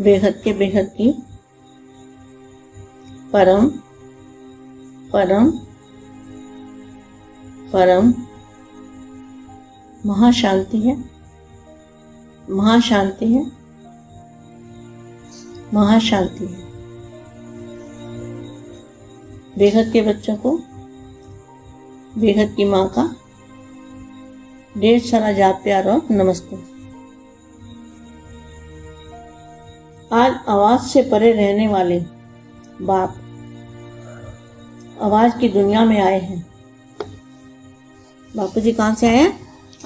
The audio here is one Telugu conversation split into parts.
बेहद के बेहद की परम परम परम। महाशांति है। महाशांति है। महाशांति है। बेहद के बच्चों को बेहद की माँ का। ढेर सारा जाप प्यार और नमस्ते। आज आवाज़ से परे रहने वाले बाप आवाज़ की दुनिया में आए हैं। बापू जी कहाँ से आए हैं?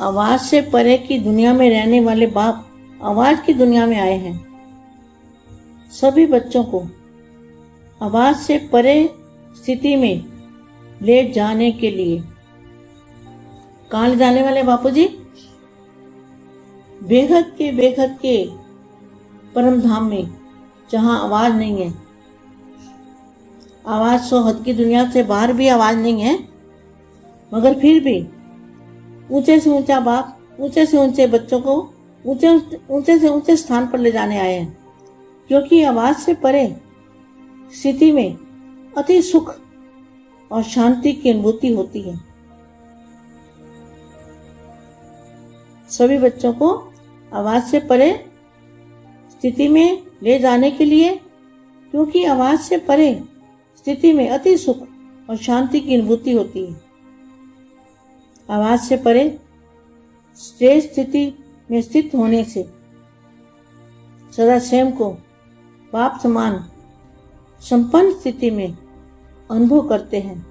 आवाज़ से परे की दुनिया में रहने वाले बाप आवाज़ की दुनिया में आए हैं। सभी बच्चों को आवाज़ से परे स्थिति में ले जाने के लिए। कहाँ ले जाने वाले बापू जी बेहद के बेहद के परम धाम में, जहाँ आवाज़ नहीं है। आवाज़ सो हद की दुनिया से बाहर भी आवाज़ नहीं है, मगर फिर भी ऊँचे से ऊँचा बाप, ऊँचे से ऊँचे बच्चों को ऊँचे ऊँचे से ऊँचे स्थान पर ले जाने आए हैं, क्योंकि आवाज़ से परे स्थिति में अति सुख और शांति की अनुभूति होती है। सभी बच्चों को आवाज़ से परे स्थिति में ले जाने के लिए, क्योंकि आवाज़ से परे स्थिति में अति सुख और शांति की अनुभूति होती है। आवाज़ से परे श्रेष्ठ स्थिति में स्थित होने से सदा स्वयं को बाप समान संपन्न स्थिति में अनुभव करते हैं।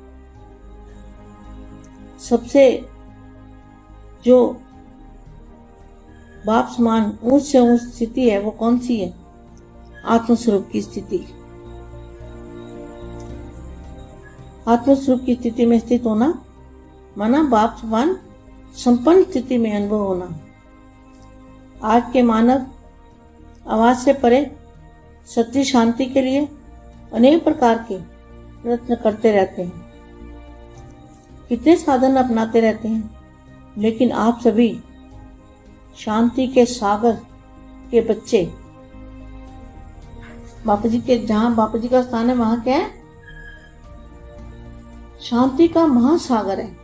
सबसे जो बाप समान ऊंच से ऊंच स्थिति है, वो कौन सी है? आत्मस्वरूप की स्थिति। आत्मस्वरूप की स्थिति में स्थित होना, माना बाप समान संपन्न स्थिति में अनुभव होना। आज के मानव आवाज़ से परे सच्ची शांति के लिए अनेक प्रकार के प्रयत्न करते रहते हैं। कितने साधन अपनाते रहते हैं, लेकिन आप सभी शांति के सागर के बच्चे। बापू जी के, जहाँ बापू जी का स्थान है, वहाँ क्या है? शांति का महासागर है।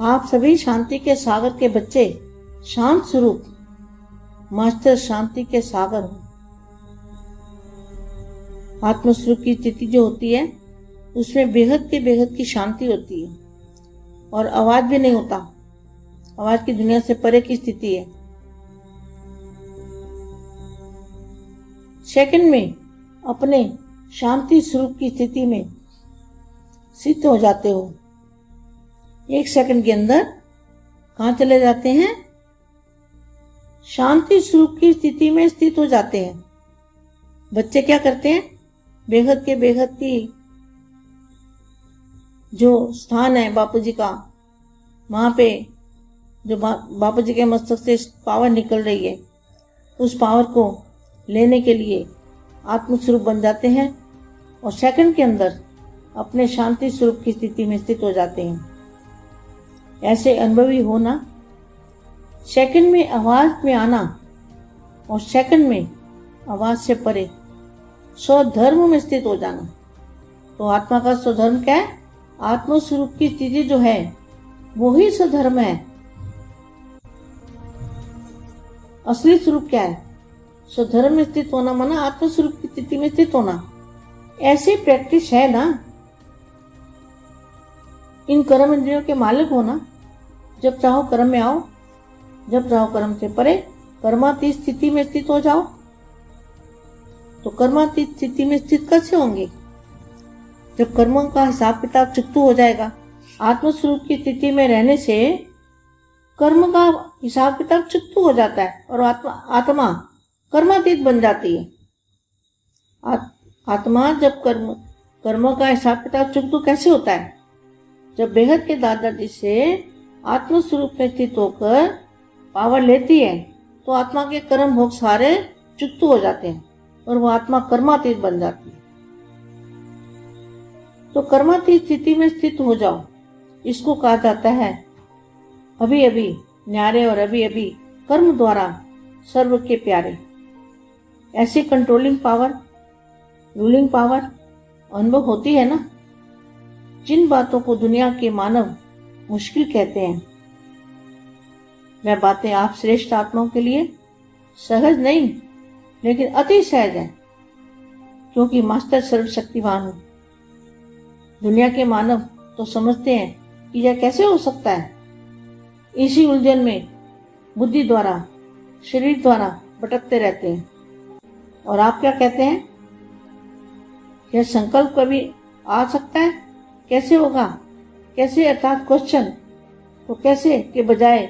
आप सभी शांति के सागर के बच्चे, शांत स्वरूप, मास्टर शांति के सागर हो। आत्मस्वरूप की स्थिति जो होती है, उसमें बेहद के बेहद की शांति होती है, और आवाज़ भी नहीं होता। आवाज़ की दुनिया से परे की स्थिति है। सेकंड में अपने शांति स्वरूप की स्थिति में सिद्ध हो जाते हो। एक सेकंड के अंदर कहा चले जाते हैं? शांति स्वरूप की स्थिति में स्थित हो जाते हैं। बच्चे क्या करते हैं? बेहद के बेहद की जो स्थान है बापू जी का, वहाँ पे जो बा, बापू जी के मस्तक से पावर निकल रही है उस पावर को लेने के लिए आत्मस्वरूप बन जाते हैं और सेकंड के अंदर अपने शांति स्वरूप की स्थिति में स्थित हो जाते हैं। ऐसे अनुभवी होना सेकंड में आवाज़ में आना और सेकंड में आवाज़ से परे स्वधर्म में स्थित हो जाना। तो आत्मा का स्वधर्म क्या है? आत्मस्वरूप की स्थिति जो है वो ही स्वधर्म है। असली स्वरूप क्या है? स्वधर्म में स्थित होना माना आत्मस्वरूप की स्थिति में स्थित होना। ऐसी प्रैक्टिस है ना? इन कर्म इंद्रियों के मालिक होना। जब चाहो कर्म में आओ, जब चाहो कर्म से परे, कर्मातीत स्थिति में स्थित हो जाओ। तो कर्मातीत स्थिति में स्थित कैसे होंगे? जब कर्मों का हिसाब किताब चुकतू हो जाएगा, आत्मस्वरूप की स्थिति में रहने से कर्म का हिसाब किताब चुकतू हो जाता है और आत्मा आत्मा कर्मातीत बन जाती है। आत, आत्मा जब कर्म कर्मों का हिसाब किताब चुकतू कैसे होता है? जब बेहद के दादाजी से आत्मस्वरूप में स्थित होकर पावर लेती है तो आत्मा के कर्म भोग सारे चुकतू हो जाते हैं और वो आत्मा कर्मातीत बन जाती है। तो कर्मातीत स्थिति में स्थित हो जाओ इसको कहा जाता है अभी अभी न्यारे और अभी अभी कर्म द्वारा सर्व के प्यारे। ऐसी कंट्रोलिंग पावर रूलिंग पावर अनुभव होती है ना? जिन बातों को दुनिया के मानव मुश्किल कहते हैं। वह बातें आप श्रेष्ठ आत्माओं के लिए सहज नहीं, लेकिन अति सहज है, क्योंकि मास्टर सर्वशक्तिवान हूँ। दुनिया के मानव तो समझते हैं कि यह कैसे हो सकता है? इसी उलझन में बुद्धि द्वारा, शरीर द्वारा भटकते रहते हैं। और आप क्या कहते हैं? यह संकल्प कभी आ सकता है? कैसे होगा? कैसे अर्थात क्वेश्चन तो कैसे के बजाय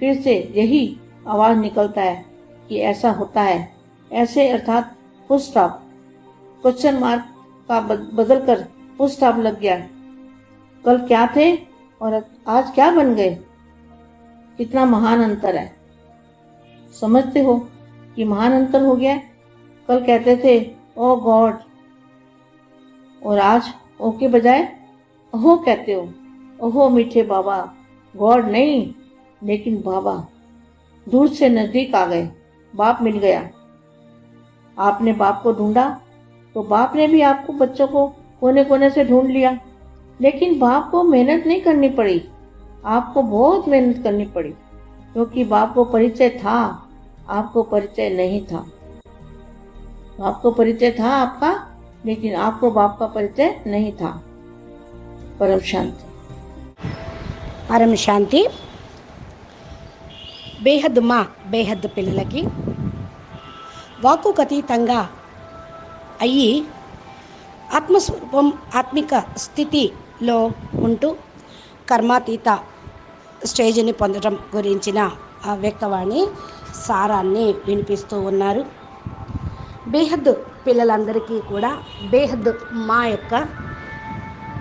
फिर से यही आवाज़ निकलता है कि ऐसा होता है? ऐसे अर्थात फुल स्टॉप क्वेश्चन मार्क का बदल कर फुल स्टॉप लग गया। कल क्या थे और आज क्या बन गए? कितना महान अंतर है। समझते हो कि महान अंतर हो गया कल कहते थे, ओ गॉड! और आज, ओ के बजाय ओहो कहते हो ओहो मीठे बाबा, गॉड नहीं, लेकिन बाबा, दूर से नज़दीक आ गए, बाप मिल गया। आपने बाप को ढूंढा तो बाप ने भी आपको बच्चों को कोने कोने से ढूंढ लिया, लेकिन बाप को मेहनत नहीं करनी पड़ी। आपको बहुत मेहनत करनी पड़ी क्योंकि बाप को परिचय था आपको परिचय नहीं था आपको परिचय था आपका लेकिन आपको बाप का परिचय नहीं था परम शांति పరమ శాంతి బేహద్ మా బేహద్ పిల్లలకి వాకుకు అతీతంగా అయ్యి ఆత్మస్వరూపం ఆత్మిక స్థితిలో ఉంటూ కర్మాతీత స్టేజ్ని పొందడం గురించిన ఆ వ్యక్తవాణి సారాన్ని వినిపిస్తూ ఉన్నారు. బేహద్ పిల్లలందరికీ కూడా బేహద్ మా యొక్క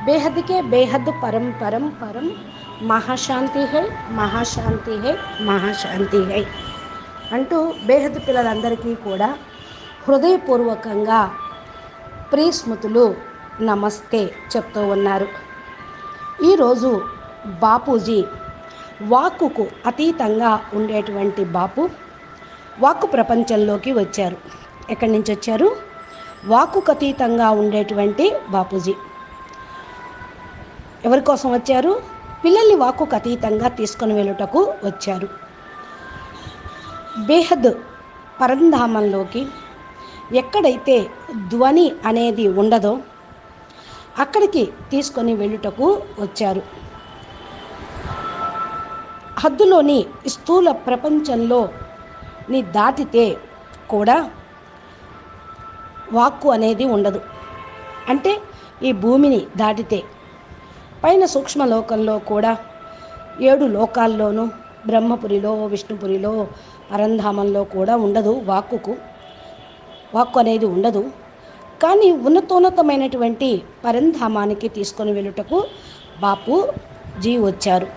బేహద్కే బేహద్ పరం పరం పరం మహాశాంతి హై మహాశాంతి హై మహాశాంతి హై అంటూ బేహద్ పిల్లలందరికీ కూడా హృదయపూర్వకంగా ప్రియస్మృతులు నమస్తే చెప్తూ ఉన్నారు. ఈరోజు బాపూజీ వాక్కుకు అతీతంగా ఉండేటువంటి బాపు వాక్కు ప్రపంచంలోకి వచ్చారు. ఎక్కడి నుంచి వచ్చారు? వాక్కుకు అతీతంగా ఉండేటువంటి బాపూజీ. ఎవరి కోసం వచ్చారు? పిల్లల్ని వాక్కుకు అతీతంగా తీసుకొని వెళ్ళుటకు వచ్చారు. బేహద్ పరంధామంలోకి ఎక్కడైతే ధ్వని అనేది ఉండదో అక్కడికి తీసుకొని వెళ్ళుటకు వచ్చారు. హద్దులోని స్థూల ప్రపంచంలో నీ దాటితే కూడా వాక్కు అనేది ఉండదు. అంటే ఈ భూమిని దాటితే పైన సూక్ష్మలోకంలో కూడా ఏడు లోకాల్లోనూ బ్రహ్మపురిలో విష్ణుపురిలో పరంధామంలో కూడా ఉండదు వాక్కుకు. వాక్కు అనేది ఉండదు. కానీ ఉన్నతోన్నతమైనటువంటి పరంధామానికి తీసుకొని వెళ్ళుటకు బాపు జీ వచ్చారు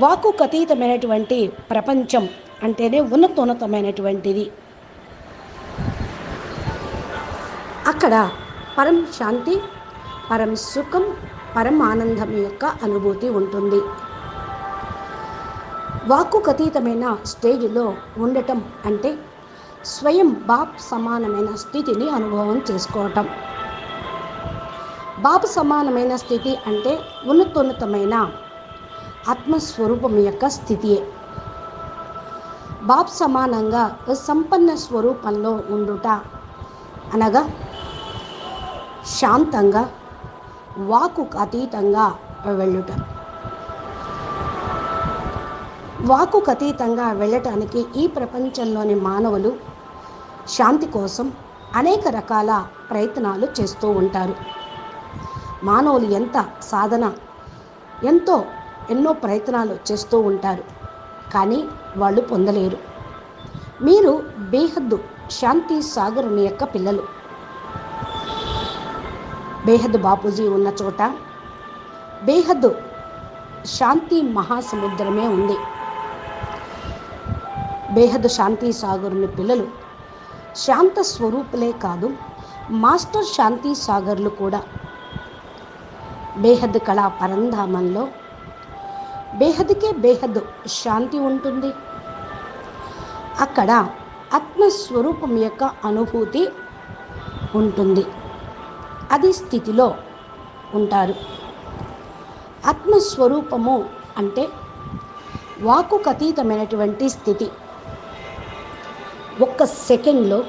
వాక్కుకు అతీతమైనటువంటి ప్రపంచం అంటేనే ఉన్నతోన్నతమైనటువంటిది. అక్కడ పరం శాంతి పరం సుఖం పరం ఆనందం యొక్క అనుభూతి ఉంటుంది. వాక్కుకు అతీతమైన స్టేజ్లో ఉండటం అంటే స్వయం బాప్ సమానమైన స్థితిని అనుభవం చేసుకోవటం. బాప్ సమానమైన స్థితి అంటే ఉన్నతోన్నతమైన ఆత్మస్వరూపం యొక్క స్థితియే. బాబ్ సమానంగా సంపన్న స్వరూపంలో ఉండుట అనగా శాంతంగా వాకు అతీతంగా వెళ్ళుట. వాకు అతీతంగా వెళ్ళటానికి ఈ ప్రపంచంలోని మానవులు శాంతి కోసం అనేక రకాల ప్రయత్నాలు చేస్తూ ఉంటారు. మానవులు ఎంత సాధన ఎంతో ఎన్నో ప్రయత్నాలు చేస్తూ ఉంటారు. కానీ వాళ్ళు పొందలేరు. మీరు బేహద్దు శాంతి సాగరుని యొక్క పిల్లలు. బేహద్ బాపూజీ ఉన్న చోట బేహద్ శాంతి మహాసముద్రమే ఉంది. బేహద్ శాంతి సాగరుని పిల్లలు శాంత స్వరూపులే కాదు మాస్టర్ శాంతి సాగర్లు కూడా. బేహద్ కళా పరంధామంలో బేహద్కే బేహద్ శాంతి ఉంటుంది. అక్కడ ఆత్మస్వరూపం యొక్క అనుభూతి ఉంటుంది. అది స్థితిలో ఉంటారు. ఆత్మస్వరూపము అంటే వాకుకు అతీతమైనటువంటి స్థితి. ఒక్క సెకండ్లో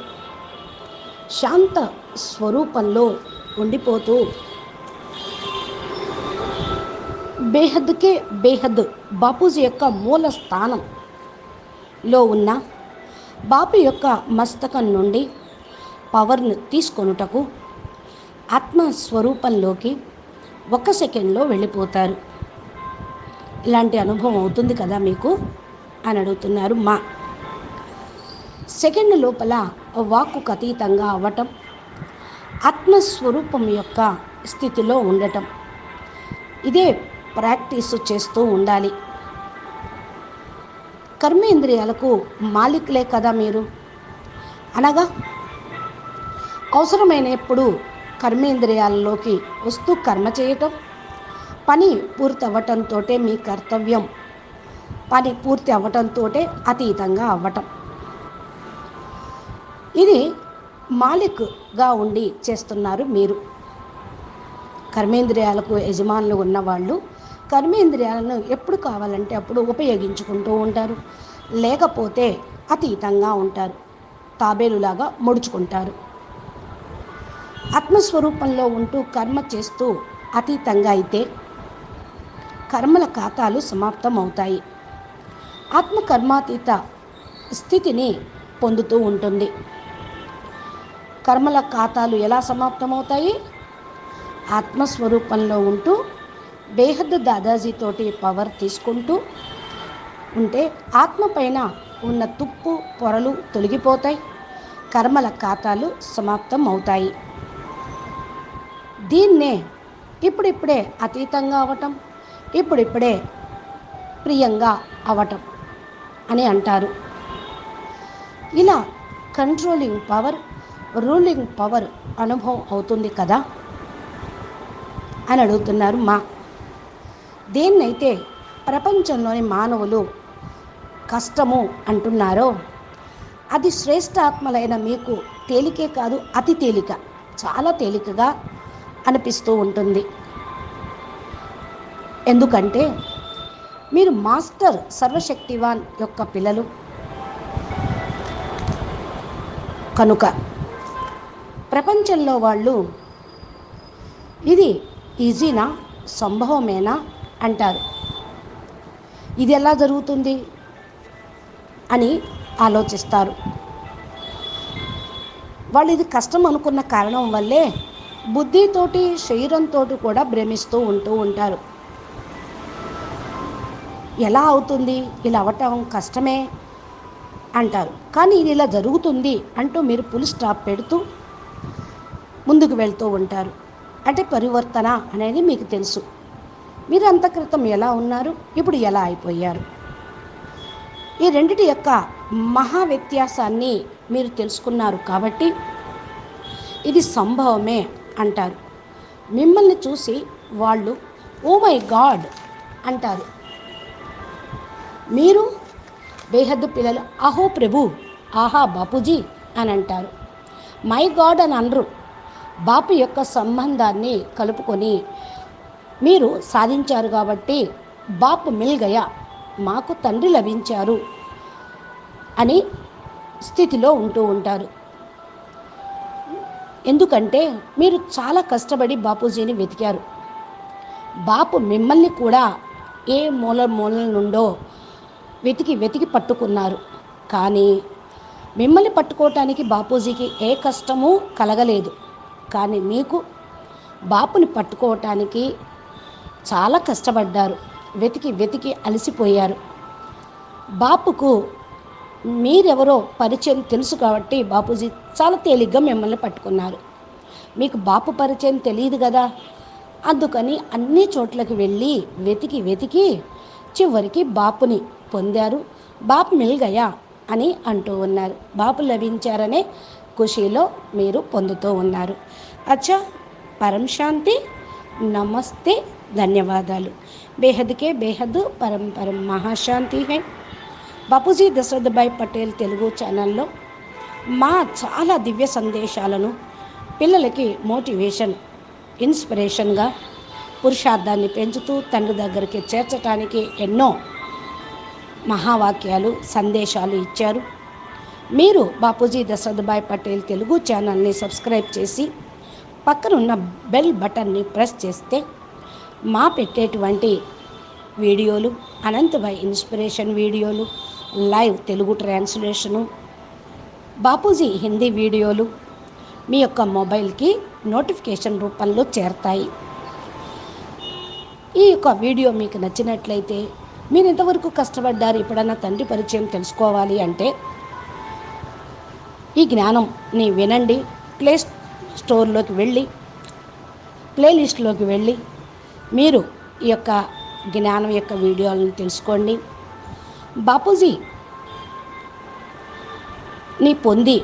శాంత స్వరూపంలో ఉండిపోతూ బేహద్కే బేహద్ బాపూజీ యొక్క మూల స్థానంలో ఉన్న బాపు యొక్క మస్తకం నుండి పవర్ను తీసుకొనుటకు ఆత్మస్వరూపంలోకి ఒక సెకండ్లో వెళ్ళిపోతారు. ఇలాంటి అనుభవం అవుతుంది కదా మీకు? అని అడుగుతున్నారు మా. సెకండ్ లోపల వాక్కు అతీతంగా అవ్వటం ఆత్మస్వరూపం యొక్క స్థితిలో ఉండటం. ఇదే ప్రాక్టీస్ చేస్తూ ఉండాలి. కర్మేంద్రియాలకు మాలిక్లే కదా మీరు? అనగా అవసరమైనప్పుడు కర్మేంద్రియాలలోకి వస్తూ కర్మ చేయటం పని పూర్తి అవ్వటంతో మీ కర్తవ్యం. పని పూర్తి అవ్వటంతో అతీతంగా అవ్వటం. ఇది మాలిక్గా ఉండి చేస్తున్నారు మీరు. కర్మేంద్రియాలకు యజమానులు ఉన్నవాళ్ళు కర్మేంద్రియాలను ఎప్పుడు కావాలంటే అప్పుడు ఉపయోగించుకుంటూ ఉంటారు. లేకపోతే అతీతంగా ఉంటారు. తాబేలులాగా ముడుచుకుంటారు. ఆత్మస్వరూపంలో ఉంటూ కర్మ చేస్తూ అతీతంగా అయితే కర్మల ఖాతాలు సమాప్తం అవుతాయి ఆత్మకర్మాతీత స్థితిని పొందుతూ ఉంటుంది. కర్మల ఖాతాలు ఎలా సమాప్తమవుతాయి? ఆత్మస్వరూపంలో ఉంటూ బేహద్ దాదాజీతోటి పవర్ తీసుకుంటూ ఉంటే ఆత్మ పైన ఉన్న తుప్పు పొరలు తొలగిపోతాయి. కర్మల ఖాతాలు సమాప్తం అవుతాయి దీన్నే ఇప్పుడిప్పుడే అతీతంగా అవటం ఇప్పుడిప్పుడే ప్రియంగా అవటం అని అంటారు. ఇలా కంట్రోలింగ్ పవర్ రూలింగ్ పవర్ అనుభవం అవుతుంది కదా అని అడుగుతున్నారు మా దేన్నైతే ప్రపంచంలోని మానవులు కష్టము అంటున్నారో అది శ్రేష్ఠ ఆత్మలైన మీకు తేలికే కాదు అతి తేలిక చాలా తేలికగా అనిపిస్తూ ఉంటుంది. ఎందుకంటే మీరు మాస్టర్ సర్వశక్తివాన్ యొక్క పిల్లలు. కనుక ప్రపంచంలో వాళ్ళు ఇది ఈజీనా సంభవమేనా? అంటారు. ఇది ఎలా జరుగుతుంది అని ఆలోచిస్తారు. వాళ్ళు ఇది కష్టం అనుకున్న కారణం వల్లే బుద్ధితోటి శరీరంతో కూడా భ్రమిస్తూ ఉంటూ ఉంటారు. ఎలా అవుతుంది? ఇలా అవ్వటం కష్టమే అంటారు. కానీ ఇది ఇలా జరుగుతుంది అంటూ మీరు పులి స్టాప్ పెడుతూ ముందుకు వెళ్తూ ఉంటారు. అంటే పరివర్తన అనేది మీకు తెలుసు. మీరు అంత క్రితం ఎలా ఉన్నారు? ఇప్పుడు ఎలా అయిపోయారు? ఈ రెండిటి యొక్క మహా వ్యత్యాసాన్ని మీరు తెలుసుకున్నారు కాబట్టి ఇది సంభవమే అంటారు. మిమ్మల్ని చూసి వాళ్ళు ఓ మై గాడ్ అంటారు. మీరు బేహద్దు పిల్లలు అహో ప్రభు ఆహా బాపూజీ అని అంటారు. మై గాడ్ అని అనరు. బాపు యొక్క సంబంధాన్ని కలుపుకొని మీరు సాధించారు కాబట్టి బాపు మిల్గయ మాకు తండ్రి లభించారు అని స్థితిలో ఉంటూ ఉంటారు. ఎందుకంటే మీరు చాలా కష్టపడి బాపూజీని వెతికారు. బాపు మిమ్మల్ని కూడా ఏ మూల మూల నుండో వెతికి వెతికి పట్టుకున్నారు. కానీ మిమ్మల్ని పట్టుకోవటానికి బాపూజీకి ఏ కష్టము కలగలేదు. కానీ మీకు బాపుని పట్టుకోవటానికి చాలా కష్టపడ్డారు. వెతికి వెతికి అలసిపోయారు. బాపుకు మీరెవరో పరిచయం తెలుసు కాబట్టి బాపూజీ చాలా తేలిగ్గా మిమ్మల్ని పట్టుకున్నారు. మీకు బాపు పరిచయం తెలియదు కదా? అందుకని అన్ని చోట్లకి వెళ్ళి వెతికి వెతికి చివరికి బాపుని పొందారు. బాపు మిల్గయా అని అంటూ ఉన్నారు. బాపు లభించారనే ఖుషీలో మీరు పొందుతూ ఉన్నారు. అచ్చా పరం శాంతి నమస్తే ధన్యవాదాలు. బేహద్కే బేహద్ పరం పరం మహాశాంతి హై. బాపూజీ దశరథభాయ్ పటేల్ తెలుగు ఛానల్లో మా చాలా దివ్య సందేశాలను పిల్లలకి మోటివేషన్ ఇన్స్పిరేషన్గా పురుషార్థాన్ని పెంచుతూ తండ్రి దగ్గరికి చేర్చడానికి ఎన్నో మహావాక్యాలు సందేశాలు ఇచ్చారు. మీరు బాపూజీ దశరథభాయ్ పటేల్ తెలుగు ఛానల్ని సబ్స్క్రైబ్ చేసి పక్కనున్న బెల్ బటన్ని ప్రెస్ చేస్తే మా పెట్టేటువంటి వీడియోలు అనంతభాయ్ ఇన్స్పిరేషన్ వీడియోలు లైవ్ తెలుగు ట్రాన్స్లేషను బాపూజీ హిందీ వీడియోలు మీ యొక్క మొబైల్కి నోటిఫికేషన్ రూపంలో చేరతాయి. ఈ యొక్క వీడియో మీకు నచ్చినట్లయితే మీరు ఎంతవరకు కష్టపడ్డారు ఎప్పుడన్నా తండ్రి పరిచయం తెలుసుకోవాలి అంటే ఈ జ్ఞానంని వినండి ప్లే స్టోర్లోకి వెళ్ళి ప్లేలిస్ట్లోకి వెళ్ళి మీరు ఈ యొక్క జ్ఞానం యొక్క వీడియోలను తెలుసుకోండి. బాపూజీ ని పొంది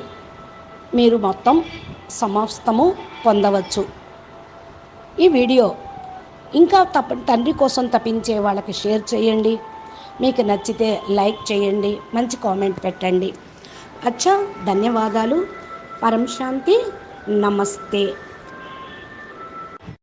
మీరు మొత్తం సమస్తము పొందవచ్చు. ఈ వీడియో ఇంకా తప్ప తండ్రి కోసం తప్పించే వాళ్ళకి షేర్ చేయండి. మీకు నచ్చితే లైక్ చేయండి. మంచి కామెంట్ పెట్టండి. అచ్చా ధన్యవాదాలు. పరం శాంతి నమస్తే.